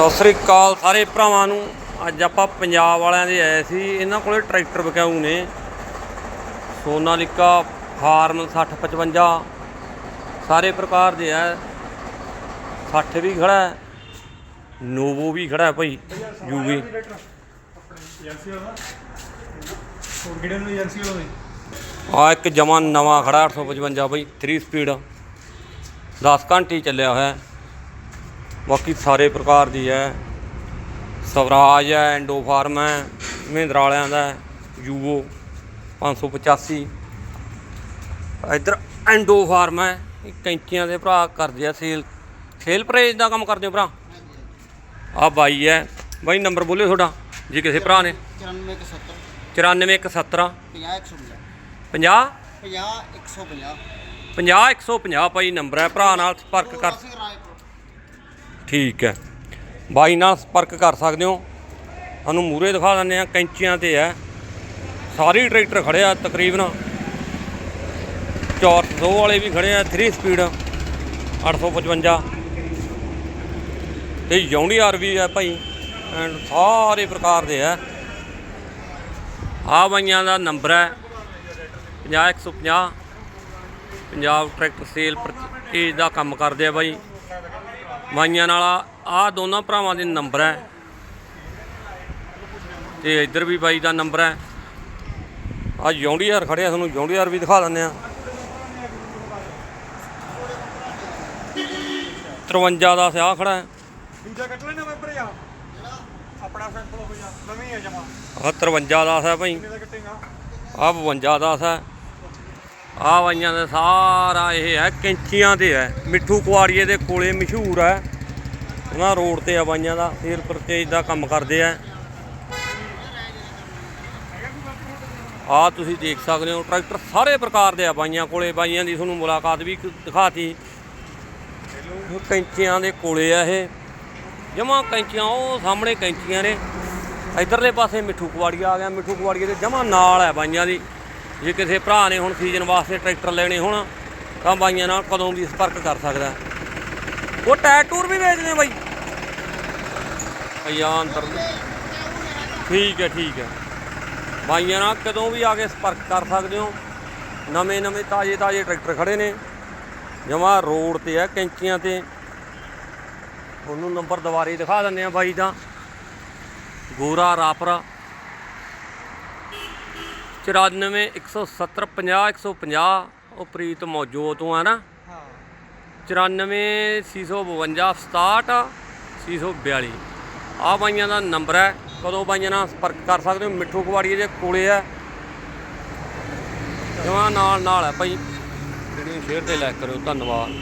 ਸਤਿ ਸ੍ਰੀ ਅਕਾਲ ਸਾਰੇ ਭਰਾਵਾਂ ਨੂੰ। ਅੱਜ ਆਪਾਂ ਪੰਜਾਬ ਵਾਲਿਆਂ ਦੇ ਆਏ ਸੀ। ਇਹਨਾਂ ਕੋਲੇ ਟਰੈਕਟਰ ਵਿਕਾਊ ਨੇ। ਸੋਨਾਲਿਕਾ, ਫਾਰਮ 6055 ਸਾਰੇ ਪ੍ਰਕਾਰ ਦੇ ਆ। 60 ਵੀ ਖੜਾ ਨੋਵੋ ਵੀ ਖੜਾ ਹੈ ਭਾਈ ਯੂਵੀ ਏਜੰਸੀ ਵਾਲਾ ਹੋਰ ਕਿਹੜੇ ਨੂੰ ਏਜੰਸੀ ਵਾਲਾ ਬਈ ਆ ਇੱਕ ਜਮਾ ਨਵਾਂ ਖੜਾ 855 ਭਾਈ 3 ਸਪੀਡ 10 ਘੰਟੇ ਚੱਲਿਆ ਹੋਇਆ। ਬਾਕੀ ਸਾਰੇ ਪ੍ਰਕਾਰ ਦੀ ਹੈ। ਸਵਰਾਜ ਹੈ ਐਂਡੋ ਫਾਰਮ ਹੈ ਮਹਿੰਦਰਾ ਵਾਲਿਆਂ ਦਾ ਯੂਵੋ 585 ਇੱਧਰ ਐਂਡੋ ਫਾਰਮ ਹੈ ਇਹ ਕੈਂਚੀਆਂ ਦੇ ਭਰਾ ਕਰਦੇ ਆ ਸੇਲ ਸੇਲ ਪ੍ਰੇਜ ਦਾ ਕੰਮ ਕਰਦੇ ਹੋ ਭਰਾ? ਆ ਬਾਈ ਹੈ। ਬਾਈ ਨੰਬਰ ਬੋਲਿਓ ਤੁਹਾਡਾ ਜੇ ਕਿਸੇ ਭਰਾ ਨੇ। 94 ਇੱਕ 70 94117 50 50 150 50 150 50 150 ਭਾਈ ਨੰਬਰ ਹੈ। ਭਰਾ ਨਾਲ ਸੰਪਰਕ ਕਰ। ਠੀਕ ਹੈ। ਬਾਈ ਨਾਲ ਸੰਪਰਕ ਕਰ ਸਕਦੇ ਹੋ। ਤੁਹਾਨੂੰ ਮੂਰੇ ਦਿਖਾ ਦਿੰਦੇ ਆ ਕੈਂਚੀਆਂ ਤੇ ਹੈ। ਸਾਰੇ ਟਰੈਕਟਰ ਖੜੇ ਆ ਤਕਰੀਬਨ। 400 ਵਾਲੇ ਵੀ ਖੜੇ ਆ 3 ਸਪੀਡ 855 ਤੇ ਯੌਂਡੀਆਰ ਵੀ ਹੈ ਭਾਈ ਐਂਡ ਸਾਰੇ ਪ੍ਰਕਾਰ ਦੇ ਆ ਆ ਬਾਈਆਂ ਦਾ ਨੰਬਰ ਹੈ 50 150 ਪੰਜਾਬ ਟਰੈਕਟਰ ਸੇਲ ਪਰਚੇਜ ਦਾ ਕੰਮ ਕਰਦੇ ਆ ਬਾਈ। ਮਾਈਆਂ ਨਾਲ ਆ ਦੋਨਾਂ ਭਰਾਵਾਂ ਦੇ ਨੰਬਰ ਹੈ। ਤੇ ਇੱਧਰ ਵੀ ਬਾਈ ਦਾ ਨੰਬਰ ਹੈ। ਆ ਜੌਂਡੀਆਰ ਖੜਿਆ ਤੁਹਾਨੂੰ ਜੌਂਡੀਆਰ ਵੀ ਦਿਖਾ ਦਿੰਦੇ ਆ 53 ਦਾ ਸਿਆ ਖੜਾ ਹੈ। ਦੂਜਾ ਕੱਟ ਲੈਣਾ ਮੈਂਬਰ ਆ ਆਪਣਾ ਸੈਂਪਲ ਹੋ ਜਾ ਨਵੀਂ ਹੈ ਜਮਾ। ਆ 53 ਦਾ ਹੈ ਭਾਈ। ਕਿੰਨੇ ਦਾ ਕੱਟੇਗਾ? ਆ 52 ਦਾ ਹੈ ਆ ਬਾਈਆਂ ਦਾ ਸਾਰਾ ਇਹ ਹੈ, ਕੈਂਚੀਆਂ ਤੇ ਹੈ। ਮਿੱਠੂ ਕੁਆੜੀਏ ਦੇ ਕੋਲੇ ਮਸ਼ਹੂਰ ਹੈ। ਉਹਨਾਂ ਰੋਡ ਤੇ ਆ ਬਾਈਆਂ ਦਾ ਸੇਲ ਪਰਚੇਜ ਦਾ ਕੰਮ ਕਰਦੇ ਆ। ਆ ਤੁਸੀਂ ਦੇਖ ਸਕਦੇ ਹੋ, ਟਰੈਕਟਰ ਸਾਰੇ ਪ੍ਰਕਾਰ ਦੇ ਆ ਬਾਈਆਂ ਕੋਲੇ। ਬਾਈਆਂ ਦੀ ਤੁਹਾਨੂੰ ਮੁਲਾਕਾਤ ਵੀ ਦਿਖਾਤੀ। ਕੈਂਚੀਆਂ ਦੇ ਕੋਲੇ ਆ ਇਹ। ਜਮਾ ਕੈਂਚੀਆਂ, ਉਹ ਸਾਹਮਣੇ ਕੈਂਚੀਆਂ ਨੇ। ਇਧਰਲੇ ਪਾਸੇ ਮਿੱਠੂ ਕੁਵਾੜੀਆ ਆ ਗਿਆ। ਮਿੱਠੂ ਕੁਵਾੜੀਏ ਦੇ ਜਮਾ ਨਾਲ ਹੈ ਬਾਈਆਂ ਦੀ। ਜੇ ਕਿਸੇ ਭਰਾ ਨੇ ਹੁਣ ਸੀਜ਼ਨ ਵਾਸਤੇ ਟਰੈਕਟਰ ਲੈਣੇ ਹੋਣ, ਤਾਂ ਬਾਈਆਂ ਨਾਲ ਕਦੋਂ ਵੀ ਸੰਪਰਕ ਕਰ ਸਕਦਾ। ਉਹ ਟਾਇਰ ਟੂਰ ਵੀ ਵੇਚਦੇ ਬਾਈ। ਅਯਾ ਅੰਤਰ ਠੀਕ ਹੈ ਠੀਕ ਹੈ। ਬਾਈਆਂ ਨਾਲ ਕਦੋਂ ਵੀ ਆ ਕੇ ਸੰਪਰਕ ਕਰ ਸਕਦੇ ਹੋ। ਨਵੇਂ ਨਵੇਂ ਤਾਜ਼ੇ ਤਾਜ਼ੇ ਟਰੈਕਟਰ ਖੜੇ ਨੇ। ਜਮਾ ਰੋਡ ਤੇ ਆ ਕੈਂਚੀਆਂ ਤੇ। ਤੁਹਾਨੂੰ ਨੰਬਰ ਦੁਬਾਰੇ ਦਿਖਾ ਦਿੰਦੇ ਆ ਬਾਈ ਦਾ। ਗੋਰਾ ਰਾਪਰਾ। 94 170 50 150 ਉਹ ਪ੍ਰੀਤ ਮੌਜੋ ਤੋਂ ਹੈ ਨਾ? ਹਾਂ। 94 652 67 642 ਆ ਬਾਈਆਂ ਦਾ ਨੰਬਰ ਹੈ। ਕਦੋਂ ਬਾਈਆਂ ਨਾਲ ਸੰਪਰਕ ਕਰ ਸਕਦੇ ਹੋ? ਮਿੱਠੂ ਕੁਵਾੜੀਏ ਦੇ ਕੋਲੇ ਹੈ। ਜਮਾਂ ਨਾਲ ਨਾਲ ਹੈ ਭਾਈ ਵੀਡੀਓ ਸ਼ੇਅਰ ਤੇ ਲਾਈਕ ਕਰਿਓ ਧੰਨਵਾਦ।